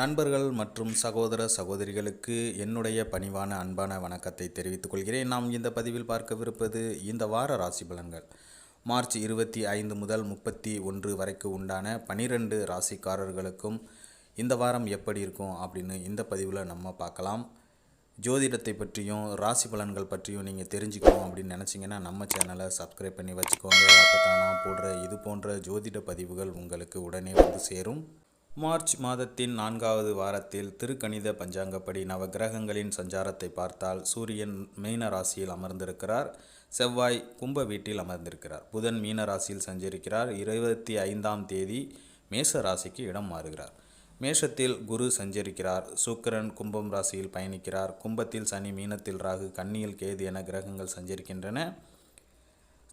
நண்பர்கள் மற்றும் சகோதர சகோதரிகளுக்கு என்னுடைய பணிவான அன்பான வணக்கத்தை தெரிவித்துக் கொள்கிறேன். நாம் இந்த பதிவில் பார்க்கவிருப்பது இந்த வார ராசி பலன்கள். மார்ச் இருபத்தி ஐந்து முதல் முப்பத்தி ஒன்று வரைக்கு உண்டான பனிரெண்டு ராசிக்காரர்களுக்கும் இந்த வாரம் எப்படி இருக்கும் அப்படின்னு இந்த பதிவில் நம்ம பார்க்கலாம். ஜோதிடத்தை பற்றியும் ராசி பலன்கள் பற்றியும் நீங்கள் தெரிஞ்சுக்கணும் அப்படின்னு நினச்சிங்கன்னா நம்ம சேனலை சப்ஸ்கிரைப் பண்ணி வச்சுக்கோங்க. அப்போ தான் நான் போடுற இது போன்ற ஜோதிட பதிவுகள் உங்களுக்கு உடனே வந்து சேரும். மார்ச் மாதத்தின் நான்காவது வாரத்தில் திருக்கணித பஞ்சாங்கப்படி நவகிரகங்களின் சஞ்சாரத்தை பார்த்தால் சூரியன் மீன ராசியில் அமர்ந்திருக்கிறார். செவ்வாய் கும்ப வீட்டில் அமர்ந்திருக்கிறார். புதன் மீன ராசியில் சஞ்சரிக்கிறார். இருபத்தி ஐந்தாம் தேதி மேஷ ராசிக்கு இடம் மாறுகிறார். மேஷத்தில் குரு சஞ்சரிக்கிறார். சுக்கரன் கும்பம் ராசியில் பயணிக்கிறார். கும்பத்தில் சனி மீனத்தில் ராகு கன்னியில் கேது என கிரகங்கள் சஞ்சரிக்கின்றன.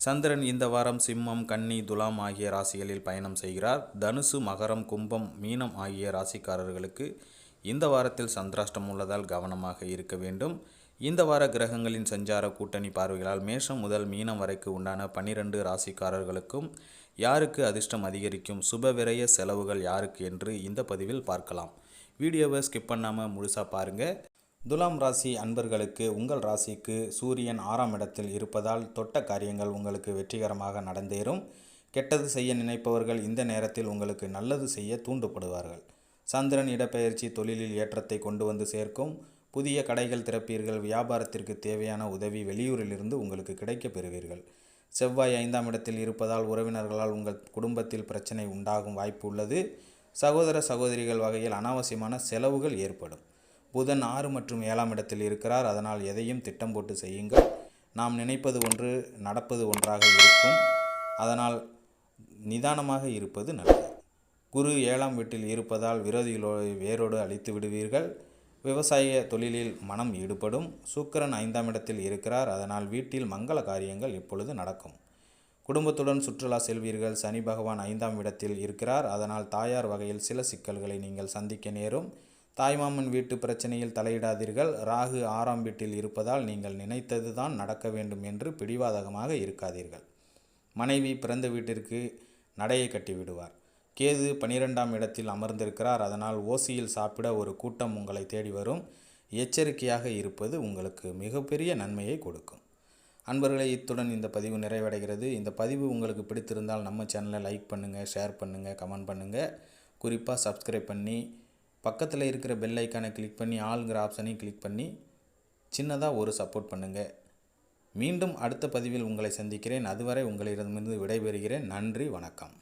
சந்திரன் இந்த வாரம் சிம்மம் கன்னி துலாம் ஆகிய ராசிகளில் பயணம் செய்கிறார். தனுசு மகரம் கும்பம் மீனம் ஆகிய ராசிக்காரர்களுக்கு இந்த வாரத்தில் சந்திராஷ்டம் உள்ளதால் கவனமாக இருக்க வேண்டும். இந்த வார கிரகங்களின் சஞ்சார கூட்டணி பார்வைகளால் மேஷம் முதல் மீனம் வரைக்கு உண்டான பனிரெண்டு ராசிக்காரர்களுக்கும் யாருக்கு அதிர்ஷ்டம் அதிகரிக்கும் சுப விரய செலவுகள் யாருக்கு என்று இந்த பதிவில் பார்க்கலாம். வீடியோவை ஸ்கிப் பண்ணாமல் முழுசாக பாருங்கள் துலாம் ராசி அன்பர்களுக்கு உங்கள் ராசிக்கு சூரியன் ஆறாம் இடத்தில் இருப்பதால் தொட்ட காரியங்கள் உங்களுக்கு வெற்றிகரமாக நடந்தேறும். கெட்டது செய்ய நினைப்பவர்கள் இந்த நேரத்தில் உங்களுக்கு நல்லது செய்ய தூண்டப்படுவார்கள் சந்திரன் இடப்பெயர்ச்சி தொழிலில் ஏற்றத்தை கொண்டு வந்து சேர்க்கும். புதிய கடைகள் திறப்பீர்கள். வியாபாரத்திற்கு தேவையான உதவி வெளியூரிலிருந்து உங்களுக்கு கிடைக்கப் பெறுவீர்கள். செவ்வாய் ஐந்தாம் இடத்தில் இருப்பதால் உறவினர்களால் உங்கள் குடும்பத்தில் பிரச்சனை உண்டாகும் வாய்ப்பு உள்ளது. சகோதர சகோதரிகள் வகையில் அனாவசியமான செலவுகள் ஏற்படும். புதன் ஆறு மற்றும் ஏழாம் இடத்தில் இருக்கிறார். அதனால் எதையும் திட்டம் போட்டு செய்யுங்கள். நாம் நினைப்பது ஒன்று நடப்பது ஒன்றாக இருக்கும். அதனால் நிதானமாக இருப்பது நல்லது. குரு ஏழாம் வீட்டில் இருப்பதால் விரோதிகளோ வேரோடு அழித்து விடுவீர்கள். விவசாய தொழிலில் மனம் ஈடுபடும். சுக்கிரன் ஐந்தாம் இடத்தில் இருக்கிறார். அதனால் வீட்டில் மங்கள காரியங்கள் இப்பொழுது நடக்கும். குடும்பத்துடன் சுற்றுலா செல்வீர்கள். சனி பகவான் ஐந்தாம் இடத்தில் இருக்கிறார். அதனால் தாயார் வகையில் சில சிக்கல்களை நீங்கள் சந்திக்க நேரும். தாய்மாமன் வீட்டு பிரச்சனையில் தலையிடாதீர்கள். ராகு ஆறாம் வீட்டில் இருப்பதால் நீங்கள் நினைத்தது தான் நடக்க வேண்டும் என்று பிடிவாதகமாக இருக்காதீர்கள். மனைவி பிறந்த வீட்டிற்கு நடையை கட்டி விடுவார் கேது பனிரெண்டாம் இடத்தில் அமர்ந்திருக்கிறார். அதனால் ஓசியில் சாப்பிட ஒரு கூட்டம் உங்களை தேடி வரும். எச்சரிக்கையாக இருப்பது உங்களுக்கு மிகப்பெரிய நன்மையை கொடுக்கும். அன்பர்களே இத்துடன் இந்த பதிவு நிறைவடைகிறது. இந்த பதிவு உங்களுக்கு பிடித்திருந்தால் நம்ம சேனலை லைக் பண்ணுங்கள் ஷேர் பண்ணுங்கள் கமெண்ட் பண்ணுங்கள் குறிப்பாக சப்ஸ்கிரைப் பண்ணி பக்கத்தில் இருக்கிற பெல் ஐக்கானை கிளிக் பண்ணி ஆளுங்கிற ஆப்ஷனையும் கிளிக் பண்ணி சின்னதாக ஒரு சப்போர்ட் பண்ணுங்கள் மீண்டும் அடுத்த பதிவில் உங்களை சந்திக்கிறேன். அதுவரை உங்களிடமிருந்து விடைபெறுகிறேன். நன்றி வணக்கம்.